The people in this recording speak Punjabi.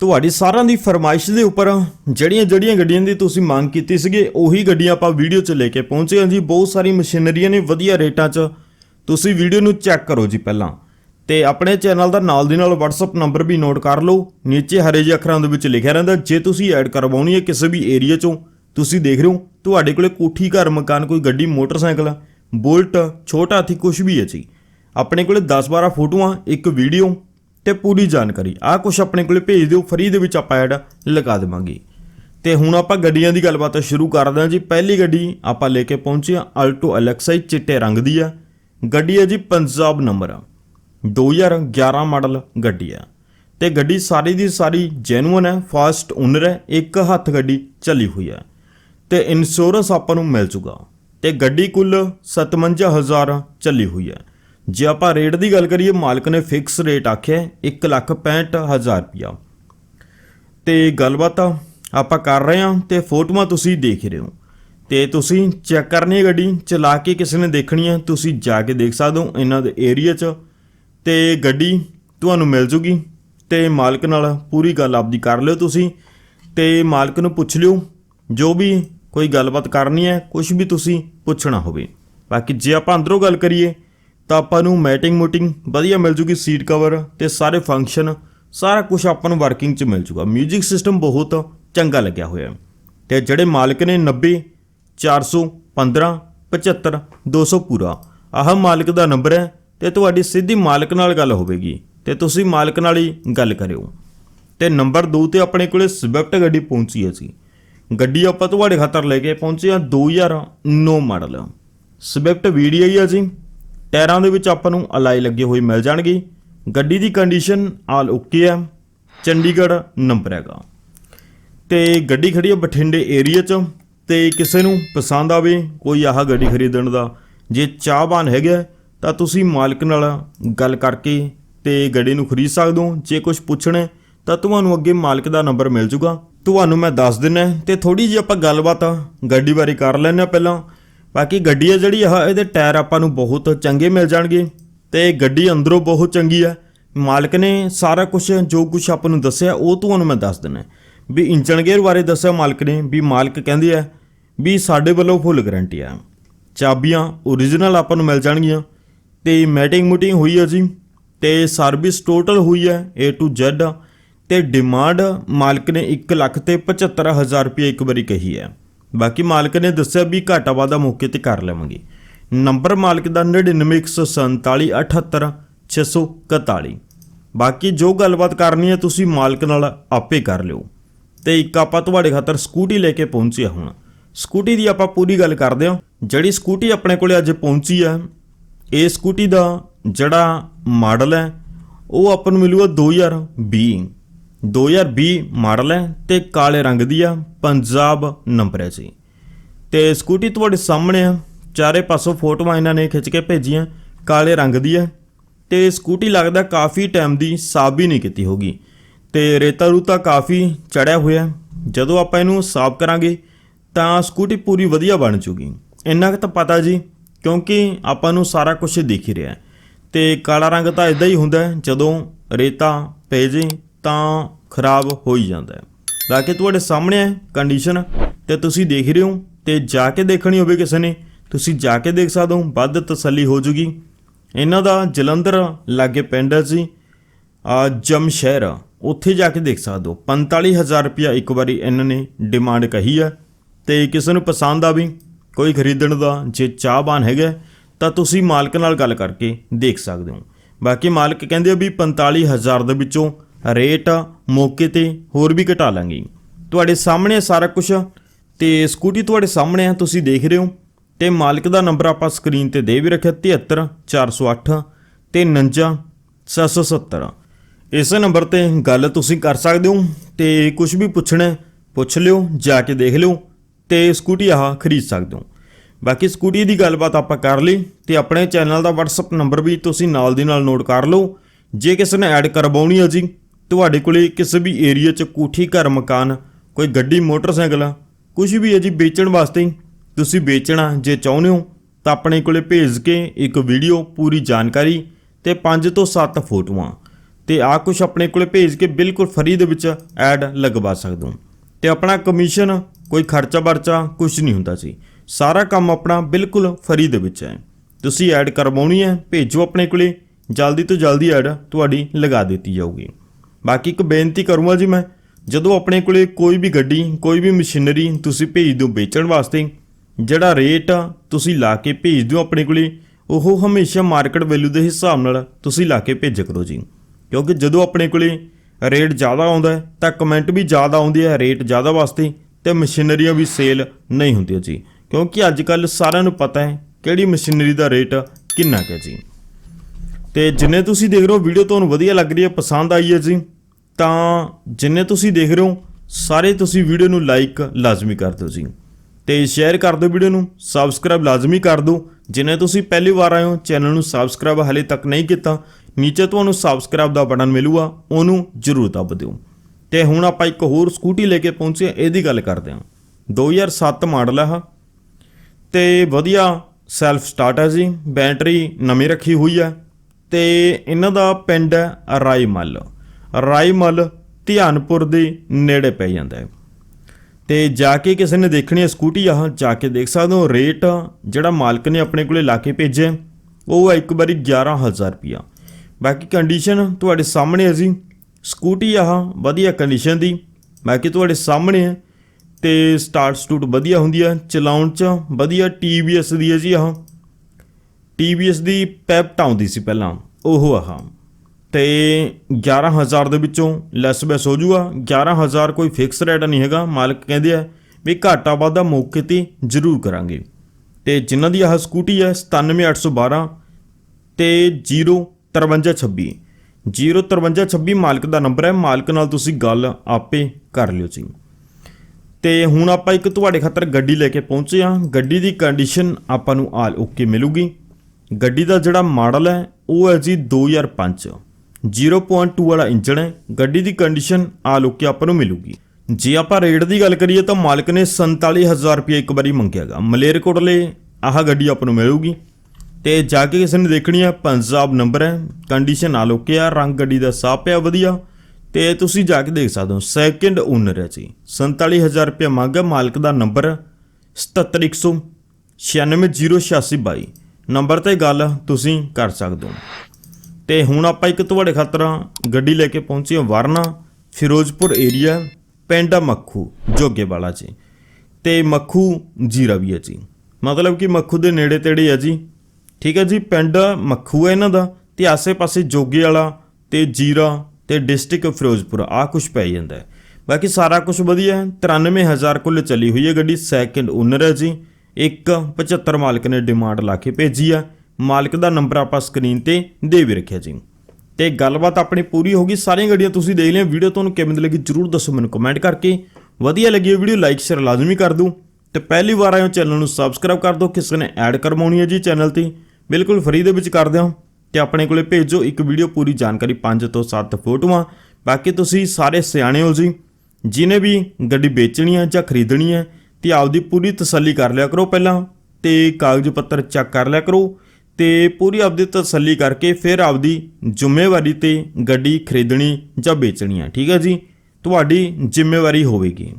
ਤੁਹਾਡੀ ਸਾਰਿਆਂ ਦੀ ਫਰਮਾਇਸ਼ ਦੇ ਉੱਪਰ ਜਿਹੜੀਆਂ ਜਿਹੜੀਆਂ ਗੱਡੀਆਂ ਦੀ ਤੁਸੀਂ ਮੰਗ ਕੀਤੀ ਸੀਗੇ, ਉਹੀ ਗੱਡੀਆਂ ਆਪਾਂ ਵੀਡੀਓ 'ਚ ਲੈ ਕੇ ਪਹੁੰਚੇ ਹਾਂ ਜੀ। ਬਹੁਤ ਸਾਰੀ ਮਸ਼ੀਨਰੀਆਂ ਨੇ ਵਧੀਆ ਰੇਟਾਂ 'ਚ। ਤੁਸੀਂ ਵੀਡੀਓ ਨੂੰ ਚੈੱਕ ਕਰੋ ਜੀ ਪਹਿਲਾਂ। ਤੇ ਆਪਣੇ ਚੈਨਲ ਦਾ ਨਾਲ ਦੀ ਨਾਲ WhatsApp ਨੰਬਰ ਵੀ ਨੋਟ ਕਰ ਲਓ। ਨੀਚੇ ਹਰੇ ਜਿਹੇ ਅੱਖਰਾਂ ਦੇ ਵਿੱਚ ਲਿਖਿਆ ਰਹਿੰਦਾ, ਜੇ ਤੁਸੀਂ ਐਡ ਕਰਵਾਉਣੀ ਹੈ ਕਿਸੇ ਵੀ ਏਰੀਆ 'ਚੋਂ, ਤੁਸੀਂ ਦੇਖ ਰਹੇ ਹੋ, ਤੁਹਾਡੇ ਕੋਲੇ ਕੋਠੀ, ਘਰ, ਮਕਾਨ, ਕੋਈ ਗੱਡੀ, ਮੋਟਰਸਾਈਕਲ, ਬੁਲਟ, ਛੋਟਾ ਹਾਥੀ ਕੁਝ ਵੀ ਹੈ ਜੀ। ਆਪਣੇ ਕੋਲੇ 10-12 ਫੋਟੋਆਂ, ਇੱਕ ਵੀਡੀਓ ਤੇ ਪੂਰੀ ਜਾਣਕਾਰੀ। ਆਹ ਕੁਝ ਆਪਣੇ ਕੋਲੇ ਭੇਜ ਦਿਓ, ਫਰੀ ਦੇ ਵਿੱਚ ਆਪਾਂ ਐਡ ਲਗਾ ਦੇਵਾਂਗੇ। ਤੇ ਹੁਣ ਆਪਾਂ ਗੱਡੀਆਂ ਦੀ ਗੱਲਬਾਤ ਸ਼ੁਰੂ ਕਰਦੇ ਹਾਂ ਜੀ। ਪਹਿਲੀ ਗੱਡੀ ਆਪਾਂ ਲੈ ਕੇ ਪਹੁੰਚੇ ਹਾਂ ਆਲਟੋ ਅਲੈਕਸਾਈ ਚਿੱਟੇ ਰੰਗ ਦੀ ਆ। ਗੱਡੀ ਹੈ ਜੀ ਪੰਜਾਬ ਨੰਬਰ 2011 ਮਾਡਲ ਗੱਡੀ ਆ। ਤੇ ਗੱਡੀ ਸਾਰੀ ਦੀ ਸਾਰੀ ਜੈਨੂਅਨ ਹੈ ਫਾਸਟ ਓਨਰ ਹੈ, ਇੱਕ ਹੱਥ ਗੱਡੀ ਚੱਲੀ ਹੋਈ ਹੈ ਤੇ ਇੰਸ਼ੋਰੈਂਸ ਆਪਾਂ ਨੂੰ ਮਿਲ ਜੂਗਾ ਤੇ ਗੱਡੀ ਕੁੱਲ 57000 ਚੱਲੀ ਹੋਈ ਹੈ ਜੇ ਆਪਾਂ ਰੇਟ ਦੀ ਗੱਲ ਕਰੀਏ, ਮਾਲਕ ਨੇ ਫਿਕਸ ਰੇਟ ਆਖਿਆ 165000 ਰੁਪਇਆ। ਤੇ ਗੱਲਬਾਤ ਆਪਾਂ ਕਰ ਰਹੇ ਹਾਂ ਤੇ ਫੋਟੋਆਂ ਤੁਸੀਂ ਦੇਖ ਰਹੇ ਹੋ। ਤੇ ਤੁਸੀਂ ਚੈੱਕ ਕਰਨੀ ਹੈ ਗੱਡੀ, ਚਲਾ ਕੇ ਕਿਸੇ ਨੇ ਦੇਖਣੀ ਹੈ, ਤੁਸੀਂ ਜਾ ਕੇ ਦੇਖ ਸਕਦੇ ਹੋ ਇਹਨਾਂ ਦੇ ਏਰੀਆ 'ਚ। ਤੇ ਗੱਡੀ ਤੁਹਾਨੂੰ ਮਿਲ ਜੂਗੀ ਤੇ ਮਾਲਕ ਨਾਲ ਪੂਰੀ ਗੱਲ ਆਪਦੀ ਕਰ ਲਿਓ ਤੁਸੀਂ ਤੇ ਮਾਲਕ ਨੂੰ ਪੁੱਛ ਲਿਓ, ਜੋ ਵੀ ਕੋਈ ਗੱਲਬਾਤ ਕਰਨੀ ਹੈ ਕੁਝ ਵੀ ਤੁਸੀਂ ਪੁੱਛਣਾ ਹੋਵੇ। ਬਾਕੀ ਜੇ ਆਪਾਂ ਅੰਦਰੋਂ ਗੱਲ ਕਰੀਏ ਤਾਂ ਆਪਾਂ ਨੂੰ ਮੈਟਿੰਗ ਮੂਟਿੰਗ ਵਧੀਆ ਮਿਲ ਜੂਗੀ, ਸੀਟ ਕਵਰ ਤੇ ਸਾਰੇ ਫੰਕਸ਼ਨ ਸਾਰਾ ਕੁਝ ਆਪਾਂ ਨੂੰ ਵਰਕਿੰਗ 'ਚ ਮਿਲ ਜੂਗਾ। 뮤직 ਸਿਸਟਮ ਬਹੁਤ ਚੰਗਾ ਲੱਗਿਆ ਹੋਇਆ ਹੈ। ਤੇ ਜਿਹੜੇ ਮਾਲਕ ਨੇ 90 415 75 200 ਪੂਰਾ, ਆਹ ਮਾਲਕ ਦਾ ਨੰਬਰ ਹੈ ਤੇ ਤੁਹਾਡੀ ਸਿੱਧੀ ਮਾਲਕ ਨਾਲ ਗੱਲ ਹੋਵੇਗੀ। ਤੇ ਤੁਸੀਂ ਮਾਲਕ ਨਾਲ ਹੀ ਗੱਲ ਕਰਿਓ। ਤੇ ਨੰਬਰ 2 ਤੇ ਆਪਣੇ ਕੋਲੇ ਸਵਿਫਟ ਗੱਡੀ ਪਹੁੰਚੀ ਹੈ ਜੀ। ਗੱਡੀ ਆਪਾਂ ਤੁਹਾਡੇ ਖਾਤਰ ਲੈ ਕੇ ਪਹੁੰਚੇ ਆ 2009 ਮਾਡਲ। ਸਵਿਫਟ ਵੀਡੀਆਈ ਆ ਜੀ। ਟਾਇਰਾਂ ਦੇ ਵਿੱਚ ਆਪਾਂ ਨੂੰ ਅਲਾਈ ਲੱਗੇ ਹੋਏ ਮਿਲ ਜਾਣਗੇ। ਗੱਡੀ ਦੀ ਕੰਡੀਸ਼ਨ ਆਲ ਓਕੇ ਹੈ ਚੰਡੀਗੜ੍ਹ ਨੰਬਰ ਹੈਗਾ। ਤੇ ਗੱਡੀ ਖੜੀ ਹੈ ਬਠਿੰਡੇ ਏਰੀਆ 'ਚ। ਤੇ ਕਿਸੇ ਨੂੰ ਪਸੰਦ ਆਵੇ, ਕੋਈ ਆਹ ਗੱਡੀ ਖਰੀਦਣ ਦਾ। ਜੇ ਚਾਹਵਾਨ ਹੈਗਾ ਤਾਂ ਤੁਸੀਂ ਮਾਲਕ ਨਾਲ ਗੱਲ ਕਰਕੇ ਤੇ ਗੱਡੀ ਨੂੰ ਖਰੀਦ ਸਕਦੇ ਹੋ। ਜੇ ਕੁਝ ਪੁੱਛਣਾ ਤਾਂ ਤੁਹਾਨੂੰ ਅੱਗੇ ਮਾਲਕ ਦਾ ਨੰਬਰ ਮਿਲ ਜੂਗਾ ਤੁਹਾਨੂੰ ਮੈਂ ਦੱਸ ਦਿੰਨਾ ਹੈ ਤੇ ਥੋੜੀ ਜਿਹੀ ਆਪਾਂ ਗੱਲਬਾਤ ਗੱਡੀ ਬਾਰੇ ਕਰ ਲੈਂਦੇ ਹਾਂ ਪਹਿਲਾਂ। ਬਾਕੀ ਗੱਡੀ ਹੈ ਜਿਹੜੀ ਆ ਇਹਦੇ ਟਾਇਰ ਆਪਾਂ ਨੂੰ ਬਹੁਤ ਚੰਗੇ ਮਿਲ ਜਾਣਗੇ ਤੇ ਗੱਡੀ ਅੰਦਰੋਂ ਬਹੁਤ ਚੰਗੀ ਹੈ। ਮਾਲਕ ਨੇ ਸਾਰਾ ਕੁਝ ਜੋ ਕੁਝ ਆਪਾਂ ਨੂੰ ਦੱਸਿਆ, ਉਹ ਤੁਹਾਨੂੰ ਮੈਂ ਦੱਸ ਦਿੰਦਾ। ਵੀ ਇੰਜਨ ਗੇਅਰ ਬਾਰੇ ਦੱਸਿਆ ਮਾਲਕ ਨੇ, ਵੀ ਮਾਲਕ ਕਹਿੰਦੇ ਆ ਵੀ ਸਾਡੇ ਵੱਲੋਂ ਫੁੱਲ ਗਾਰੰਟੀ ਆ। ਚਾਬੀਆਂ ਓਰੀਜਨਲ ਆਪਾਂ ਨੂੰ ਮਿਲ ਜਾਣਗੀਆਂ। ਤੇ ਮੈਟਿੰਗ ਮੂਟਿੰਗ ਹੋਈ ਹੈ ਜੀ, ਤੇ ਸਰਵਿਸ ਟੋਟਲ ਹੋਈ ਹੈ A to Z ਤੇ ਡਿਮਾਂਡ ਮਾਲਕ ਨੇ 1 ਲੱਖ ਤੇ 75000 ਰੁਪਏ ਇੱਕ ਵਾਰੀ ਕਹੀ ਹੈ ਬਾਕੀ ਮਾਲਕ ਨੇ ਦੱਸਿਆ ਵੀ ਘਾਟਾ ਵਾਧਾ ਮੌਕੇ ਤੇ ਕਰ ਲਵਾਂਗੇ। ਨੰਬਰ ਮਾਲਕ ਦਾ 9914478641 ਬਾਕੀ ਜੋ ਗੱਲਬਾਤ ਕਰਨੀ ਹੈ ਤੁਸੀਂ ਮਾਲਕ ਨਾਲ ਆਪੇ ਕਰ ਲਿਓ। ਤੇ ਇੱਕ ਆਪਾਂ ਤੁਹਾਡੇ ਖਾਤਰ ਸਕੂਟੀ ਲੈ ਕੇ ਪਹੁੰਚਿਆ ਹਾਂ ਹੁਣ। ਸਕੂਟੀ ਦੀ ਆਪਾਂ ਪੂਰੀ ਗੱਲ ਕਰਦੇ ਹਾਂ। ਜਿਹੜੀ ਸਕੂਟੀ ਆਪਣੇ ਕੋਲੇ ਅੱਜ ਪਹੁੰਚੀ ਹੈ, ਇਹ ਸਕੂਟੀ ਦਾ ਜਿਹੜਾ ਮਾਡਲ ਹੈ, ਉਹ ਆਪਾਂ ਨੂੰ ਮਿਲੂਗਾ 2020 2020 ਮਾਡਲ ਹੈ ਤੇ ਕਾਲੇ ਰੰਗ ਦੀ ਆ, ਪੰਜਾਬ ਨੰਬਰ ਹੈ ਜੀ। ਤੇ ਸਕੂਟੀ ਤੁਹਾਡੇ ਸਾਹਮਣੇ ਆ, ਚਾਰੇ ਪਾਸੋਂ ਫੋਟੋਆਂ ਇਹਨਾਂ ਨੇ ਖਿੱਚ ਕੇ ਭੇਜੀਆਂ, ਕਾਲੇ ਰੰਗ ਦੀ ਹੈ ਤੇ ਸਕੂਟੀ ਲੱਗਦਾ ਕਾਫੀ ਟਾਈਮ ਦੀ ਸਾਫ਼ ਵੀ ਨਹੀਂ ਕੀਤੀ ਹੋਗੀ ਤੇ ਰੇਤਾ ਰੂਤਾ ਕਾਫੀ ਚੜਿਆ ਹੋਇਆ, ਜਦੋਂ ਆਪਾਂ ਇਹਨੂੰ ਸਾਫ਼ ਕਰਾਂਗੇ, ਤਾਂ ਸਕੂਟੀ ਪੂਰੀ ਵਧੀਆ ਬਣ ਜੂਗੀ। ਇੰਨਾ ਕੁ ਤਾਂ ਪਤਾ ਜੀ, ਕਿਉਂਕਿ ਆਪਾਂ ਨੂੰ ਸਾਰਾ ਕੁਝ ਦਿਖ ਹੀ ਰਿਹਾ ਹੈ। ਤੇ ਕਾਲਾ ਰੰਗ ਤਾਂ ਇਦਾਂ ਹੀ ਹੁੰਦਾ ਜਦੋਂ ਰੇਤਾ ਪੈ ਜੇ ਤਾਂ ਖਰਾਬ ਹੋ ਹੀ ਜਾਂਦਾ ਹੈ। ਬਾਕੀ ਤੁਹਾਡੇ ਸਾਹਮਣੇ ਹੈ ਕੰਡੀਸ਼ਨ ਤੇ ਤੁਸੀਂ ਦੇਖ ਰਹੇ ਹੋ ਤੇ ਜਾ ਕੇ ਦੇਖਣੀ ਹੋਵੇ ਕਿਸੇ ਨੇ, ਤੁਸੀਂ ਜਾ ਕੇ ਦੇਖ ਸਕਦੇ ਹੋ, ਵੱਧ ਤਸੱਲੀ ਹੋ ਜੂਗੀ। ਇਹਨਾਂ ਦਾ ਜਲੰਧਰ ਲਾਗੇ ਪਿੰਡ ਹੈ ਜੀ, ਆ ਜਮਸ਼ਹਿਰ, ਉੱਥੇ ਜਾ ਕੇ ਦੇਖ ਸਕਦੇ ਹੋ। 45000 ਰੁਪਇਆ ਇੱਕ ਵਾਰੀ ਇਹਨਾਂ ਨੇ ਡਿਮਾਂਡ ਕਹੀ ਹੈ ਤੇ ਕਿਸੇ ਨੂੰ ਪਸੰਦ ਆ ਵੀ, ਕੋਈ ਖਰੀਦਣ ਦਾ ਜੇ ਚਾਹਬਾਨ ਹੈਗਾ, ਤਾਂ ਤੁਸੀਂ ਮਾਲਕ ਨਾਲ ਗੱਲ ਕਰਕੇ ਦੇਖ ਸਕਦੇ ਹੋ। ਬਾਕੀ ਮਾਲਕ ਕਹਿੰਦੇ ਆ ਵੀ 45000 ਦੇ ਵਿੱਚੋਂ ਰੇਟ ਮੌਕੇ ਤੇ ਹੋਰ ਵੀ ਘਟਾ ਲਾਂਗੇ। ਤੁਹਾਡੇ ਸਾਹਮਣੇ ਹੈ ਸਾਰਾ ਕੁਝ ਤੇ ਸਕੂਟੀ ਤੁਹਾਡੇ ਸਾਹਮਣੇ ਆ, ਤੁਸੀਂ ਦੇਖ ਰਹੇ ਹੋ। ਤੇ ਮਾਲਕ ਦਾ ਨੰਬਰ ਆਪਾਂ ਸਕਰੀਨ ਤੇ ਦੇ ਵੀ ਰੱਖਿਆ 73408 ਤੇ 49770 ਇਸ ਨੰਬਰ ਤੇ ਗੱਲ ਤੁਸੀਂ ਕਰ ਸਕਦੇ ਹੋ ਤੇ ਕੁਝ ਵੀ ਪੁੱਛਣਾ ਪੁੱਛ ਲਿਓ, ਜਾ ਕੇ ਦੇਖ ਲਿਓ ਤੇ ਸਕੂਟੀ ਆਹ ਖਰੀਦ ਸਕਦੇ ਹੋ। ਬਾਕੀ ਸਕੂਟੀ ਦੀ ਗੱਲਬਾਤ ਆਪਾਂ ਕਰ ਲਈ ਤੇ ਆਪਣੇ ਚੈਨਲ ਦਾ WhatsApp ਨੰਬਰ ਵੀ ਤੁਸੀਂ ਨਾਲ ਦੀ ਨਾਲ ਨੋਟ ਕਰ ਲਓ। ਜੇ ਕਿਸੇ ਨੇ ਐਡ ਕਰਵਾਉਣੀ ਹੈ ਜੀ ਤੁਹਾਡੇ ਕੋਲੇ ਕਿਸੇ ਵੀ ਏਰੀਆ 'ਚ ਕੋਠੀ, ਘਰ, ਮਕਾਨ, ਕੋਈ ਗੱਡੀ, ਮੋਟਰਸਾਈਕਲ ਕੁਝ ਵੀ ਹੈ ਜੀ ਵੇਚਣ ਵਾਸਤੇ ਤੁਸੀਂ ਵੇਚਣਾ ਜੇ ਚਾਹੁੰਦੇ ਹੋ, ਤਾਂ ਆਪਣੇ ਕੋਲੇ ਭੇਜ ਕੇ ਇੱਕ ਵੀਡੀਓ ਪੂਰੀ ਜਾਣਕਾਰੀ ਤੇ 5 ਤੋਂ 7 ਫੋਟੋਆਂ। ਤੇ ਆ ਕੁਝ ਆਪਣੇ ਕੋਲੇ ਭੇਜ ਕੇ ਬਿਲਕੁਲ ਫਰੀ ਦੇ ਵਿੱਚ ਐਡ ਲਗਵਾ ਸਕਦੇ ਹੋ। ਤੇ ਆਪਣਾ ਕਮਿਸ਼ਨ ਕੋਈ ਖਰਚਾ ਵਰਚਾ ਕੁਝ ਨਹੀਂ ਹੁੰਦਾ ਸੀ ਸਾਰਾ ਕੰਮ ਆਪਣਾ ਬਿਲਕੁਲ ਫਰੀ ਦੇ ਵਿੱਚ ਹੈ। ਤੁਸੀਂ ਐਡ ਕਰਵਾਉਣੀ ਹੈ, ਭੇਜੋ ਆਪਣੇ ਕੋਲੇ, ਜਲਦੀ ਤੋਂ ਜਲਦੀ ਐਡ ਤੁਹਾਡੀ ਲਗਾ ਦਿੱਤੀ ਜਾਊਗੀ। ਬਾਕੀ ਇੱਕ ਬੇਨਤੀ ਕਰੂੰਗਾ ਜੀ ਮੈਂ, ਜਦੋਂ ਆਪਣੇ ਕੋਲੇ ਕੋਈ ਵੀ ਗੱਡੀ, ਕੋਈ ਵੀ ਮਸ਼ੀਨਰੀ ਤੁਸੀਂ ਭੇਜ ਦਿਓ ਵੇਚਣ ਵਾਸਤੇ, ਜਿਹੜਾ ਰੇਟ ਤੁਸੀਂ ਲਾ ਕੇ ਭੇਜ ਦਿਓ ਆਪਣੇ ਕੋਲੇ, ਉਹ ਹਮੇਸ਼ਾ ਮਾਰਕੀਟ ਵੈਲਿਊ ਦੇ ਹਿਸਾਬ ਨਾਲ ਤੁਸੀਂ ਲਾ ਕੇ ਭੇਜ ਕਰੋ ਜੀ। ਕਿਉਂਕਿ ਜਦੋਂ ਆਪਣੇ ਕੋਲੇ ਰੇਟ ਜ਼ਿਆਦਾ ਆਉਂਦਾ ਤਾਂ ਕਮੈਂਟ ਵੀ ਜ਼ਿਆਦਾ ਆਉਂਦੇ ਆ ਰੇਟ ਜ਼ਿਆਦਾ ਵਾਸਤੇ, ਤੇ ਮਸ਼ੀਨਰੀਆਂ ਵੀ ਸੇਲ ਨਹੀਂ ਹੁੰਦੀਆਂ ਜੀ। ਕਿਉਂਕਿ ਅੱਜ ਕੱਲ ਸਾਰਿਆਂ ਨੂੰ ਪਤਾ ਹੈ ਕਿਹੜੀ ਮਸ਼ੀਨਰੀ ਦਾ ਰੇਟ ਕਿੰਨਾ ਕੁ ਹੈ ਜੀ। ਤੇ ਜਿੰਨੇ ਤੁਸੀਂ ਦੇਖ ਰਹੇ ਹੋ ਵੀਡੀਓ ਤੁਹਾਨੂੰ ਵਧੀਆ ਲੱਗ ਰਹੀ ਹੈ, ਪਸੰਦ ਆਈ ਹੈ ਜੀ। ਤਾਂ ਜਿੰਨੇ ਤੁਸੀਂ ਦੇਖ ਰਹੇ ਹੋ, ਸਾਰੇ ਤੁਸੀਂ ਵੀਡੀਓ ਨੂੰ ਲਾਈਕ ਲਾਜ਼ਮੀ ਕਰ ਦਿਓ ਜੀ। ਤੇ ਸ਼ੇਅਰ ਕਰ ਦਿਓ ਵੀਡੀਓ ਨੂੰ ਸਬਸਕ੍ਰਾਈਬ ਲਾਜ਼ਮੀ ਕਰ ਦਿਓ। ਜਿੰਨੇ ਤੁਸੀਂ ਪਹਿਲੀ ਵਾਰ ਆਏ ਹੋ ਚੈਨਲ ਨੂੰ ਸਬਸਕ੍ਰਾਈਬ ਹਲੇ ਤੱਕ ਨਹੀਂ ਕੀਤਾ, ਨੀਚੇ ਤੁਹਾਨੂੰ ਸਬਸਕ੍ਰਾਈਬ ਦਾ ਬਟਨ ਮਿਲੂਗਾ, ਉਹਨੂੰ ਜ਼ਰੂਰ ਦਬ ਦਿਓ। ਤੇ ਹੁਣ ਆਪਾਂ ਇੱਕ ਹੋਰ ਸਕੂਟੀ ਲੈ ਕੇ ਪਹੁੰਚੇ, ਇਹਦੀ ਗੱਲ ਕਰਦੇ ਹਾਂ। 2007 ਮਾਡਲ ਹੈ ਤੇ ਵਧੀਆ ਸੈਲਫ ਸਟਾਰਟ ਹੈ ਜੀ ਬੈਟਰੀ ਨਵੀਂ ਰੱਖੀ ਹੋਈ ਹੈ ਤੇ ਇਹਨਾਂ ਦਾ ਪਿੰਡ ਹੈ ਰਾਈਮਲ ਰਾਈਮਲ ਧਿਆਨਪੁਰ ਦੇ ਨੇੜੇ ਪੈ ਜਾਂਦਾ ਹੈ। ਤੇ ਜਾ ਕੇ ਕਿਸੇ ਨੇ ਦੇਖਣੀ ਹੈ ਸਕੂਟੀ, ਆਹ ਜਾ ਕੇ ਦੇਖ ਸਕਦੇ ਹੋ, ਰੇਟ ਜਿਹੜਾ ਮਾਲਕ ਨੇ ਆਪਣੇ ਕੋਲੇ ਲਾ ਕੇ ਭੇਜਿਆ ਉਹ ਹੈ ਇੱਕ ਵਾਰੀ 11000 ਰੁਪਿਆ ਬਾਕੀ ਕੰਡੀਸ਼ਨ ਤੁਹਾਡੇ ਸਾਹਮਣੇ ਹੈ ਜੀ। ਸਕੂਟੀ, ਆਹ ਵਧੀਆ ਕੰਡੀਸ਼ਨ ਦੀ। ਬਾਕੀ ਤੁਹਾਡੇ ਸਾਹਮਣੇ ਹੈ ਤੇ ਸਟਾਰਟ ਸਟੂਟ ਵਧੀਆ ਹੁੰਦੀ ਹੈ, ਚਲਾਉਣ ਚ ਵਧੀਆ TVS ਦੀ ਹੈ ਜੀ, ਆਹ। TVS ਦੀ ਪੈਪਟ ਆਉਂਦੀ ਸੀ ਪਹਿਲਾਂ, ਉਹ ਆਹ। ਤੇ 11000 ਦੇ ਵਿੱਚੋਂ ਲੈਸ ਬੈਸ ਹੋ ਜੂਗਾ 11000 ਕੋਈ ਫਿਕਸ ਰੇਟ ਨਹੀਂ ਹੈਗਾ। ਮਾਲਕ ਕਹਿੰਦੇ ਆ ਵੀ ਘਾਟਾ ਵਾਧਾ ਮੌਕੇ ਤੇ ਜ਼ਰੂਰ ਕਰਾਂਗੇ। ਤੇ ਜਿਨ੍ਹਾਂ ਦੀ ਆਹ ਸਕੂਟੀ ਹੈ 97812 ਤੇ 05326 05326 ਮਾਲਕ ਦਾ ਨੰਬਰ ਹੈ। ਮਾਲਕ ਨਾਲ ਤੁਸੀਂ ਗੱਲ ਆਪੇ ਕਰ ਲਿਓ ਜੀ। ਤੇ ਹੁਣ ਆਪਾਂ ਇੱਕ ਤੁਹਾਡੇ ਖਾਤਰ ਗੱਡੀ ਲੈ ਕੇ ਪਹੁੰਚੇ ਹਾਂ। ਗੱਡੀ ਦੀ ਕੰਡੀਸ਼ਨ ਆਪਾਂ ਨੂੰ ਆਲ ਓਕੇ ਮਿਲੂਗੀ। ਗੱਡੀ ਦਾ ਜਿਹੜਾ ਮਾਡਲ ਹੈ, ਉਹ ਹੈ ਜੀ 2005 0.2 ਵਾਲਾ ਇੰਜਣ ਹੈ, ਗੱਡੀ ਦੀ ਕੰਡੀਸ਼ਨ ਆਲ ਓਕੇ ਆਪਾਂ ਨੂੰ ਮਿਲੂਗੀ। ਜੇ ਆਪਾਂ ਰੇਟ ਦੀ ਗੱਲ ਕਰੀਏ ਤਾਂ ਮਾਲਕ ਨੇ 47000 ਰੁਪਏ ਇੱਕ ਵਾਰੀ ਮੰਗਿਆਗਾ ਮਲੇਰਕੋਟਲੇ ਆਹ ਗੱਡੀ ਆਪਾਂ ਨੂੰ ਮਿਲੂਗੀ। ਤੇ ਜਾ ਕੇ ਕਿਸੇ ਨੇ ਦੇਖਣੀ ਹੈ ਪੰਜਾਬ ਨੰਬਰ ਹੈ ਕੰਡੀਸ਼ਨ ਆਲ ਓਕੇ ਆ, ਰੰਗ ਗੱਡੀ ਦਾ ਸਾਫ਼ ਪਿਆ, ਵਧੀਆ। ਤੇ ਤੁਸੀਂ ਜਾ ਕੇ ਦੇਖ ਸਕਦੇ ਹੋ ਸੈਕਿੰਡ ਓਨਰ ਹੈ ਜੀ। 47000 ਰੁਪਏ ਮੰਗ ਹੈ, ਮਾਲਕ ਦਾ ਨੰਬਰ 7710968082 ਨੰਬਰ ਤੇ ਗੱਲ ਤੁਸੀਂ ਕਰ ਸਕਦੇ ਹੋ। ਤੇ ਹੁਣ ਆਪਾਂ ਇੱਕ ਤੁਹਾਡੇ ਖਾਤਰ ਗੱਡੀ ਲੈ ਕੇ ਪਹੁੰਚੇ ਹਾਂ ਵਰਨਾ, ਫਿਰੋਜ਼ਪੁਰ ਏਰੀਆ ਪਿੰਡ ਮੱਖੂ ਜੋਗੇ ਵਾਲਾ ਜੀ। ਤੇ ਮੱਖੂ ਜੀਰਾ ਵੀ ਹੈ ਜੀ। ਮਤਲਬ ਕਿ ਮੱਖੂ ਦੇ ਨੇੜੇ ਤੇੜੇ ਹੈ ਜੀ। ਠੀਕ ਹੈ ਜੀ, ਪਿੰਡ ਮੱਖੂ ਹੈ ਇਹਨਾਂ ਦਾ ਤੇ ਆਸੇ-ਪਾਸੇ ਜੋਗੇ ਵਾਲਾ ਤੇ ਜੀਰਾ ਤੇ ਡਿਸਟ੍ਰਿਕਟ ਫਿਰੋਜ਼ਪੁਰ ਆ ਕੁਝ ਪੈ ਜਾਂਦਾ ਹੈ। ਬਾਕੀ ਸਾਰਾ ਕੁਝ ਵਧੀਆ ਹੈ। 93000 ਕੁੱਲ ਚੱਲੀ ਹੋਈ ਹੈ ਗੱਡੀ ਸੈਕਿੰਡ ਓਨਰ ਹੈ ਜੀ। ਇੱਕ 75 ਮਾਲਕ ਨੇ ਡਿਮਾਂਡ ਲਾ ਕੇ ਭੇਜੀ ਆ। ਮਾਲਕ ਦਾ ਨੰਬਰ ਆਪਾਂ ਸਕਰੀਨ ਤੇ ਦੇ ਵੀ ਰੱਖਿਆ ਜੀ। ਤੇ ਗੱਲਬਾਤ ਆਪਣੀ ਪੂਰੀ ਹੋ ਗਈ। ਸਾਰੀਆਂ ਗੱਡੀਆਂ ਤੁਸੀਂ ਦੇਖ ਲਿਆ ਵੀਡੀਓ ਤੁਹਾਨੂੰ ਕਿਵੇਂ ਦੀ ਲੱਗੀ ਜਰੂਰ ਦੱਸੋ ਮੈਨੂੰ ਕਮੈਂਟ ਕਰਕੇ। ਵਧੀਆ ਲੱਗੀ ਵੀਡੀਓ ਲਾਈਕ ਸ਼ੇਅਰ ਲਾਜ਼ਮੀ ਕਰ ਦਿਓ। ਤੇ ਪਹਿਲੀ ਵਾਰ ਆਏ ਹੋ ਚੈਨਲ ਨੂੰ ਸਬਸਕ੍ਰਾਈਬ ਕਰ ਦਿਓ। ਕਿਸੇ ਨੇ ਐਡ ਕਰਵਾਉਣੀ ਹੈ ਜੀ ਚੈਨਲ ਤੇ। ਬਿਲਕੁਲ ਫਰੀ ਦੇ ਵਿੱਚ ਕਰ ਦਿਓ ਤੇ ਆਪਣੇ ਕੋਲੇ ਭੇਜੋ ਇੱਕ ਵੀਡੀਓ ਪੂਰੀ ਜਾਣਕਾਰੀ 5 ਤੋਂ 7 ਫੋਟੋਆਂ। ਬਾਕੀ ਤੁਸੀਂ ਸਾਰੇ ਸਿਆਣੇ ਹੋ ਜੀ। ਜਿਨੇ ਵੀ ਗੱਡੀ ਵੇਚਣੀ ਹੈ ਜਾਂ ਖਰੀਦਣੀ ਹੈ, ਤੇ ਆਪਦੀ ਪੂਰੀ ਤਸੱਲੀ ਕਰ ਲਿਆ ਕਰੋ ਪਹਿਲਾਂ। ਤੇ ਕਾਗਜ਼ ਪੱਤਰ ਚੈੱਕ ਕਰ ਲਿਆ ਕਰੋ। ਤੇ ਪੂਰੀ ਆਪਦੀ ਤਸੱਲੀ ਕਰਕੇ ਫਿਰ ਆਪਦੀ ਜ਼ਿੰਮੇਵਾਰੀ ਤੇ ਗੱਡੀ ਖਰੀਦਣੀ ਜਾਂ ਵੇਚਣੀ ਹੈ ਠੀਕ ਹੈ ਜੀ? ਤੁਹਾਡੀ ਜ਼ਿੰਮੇਵਾਰੀ ਹੋਵੇਗੀ।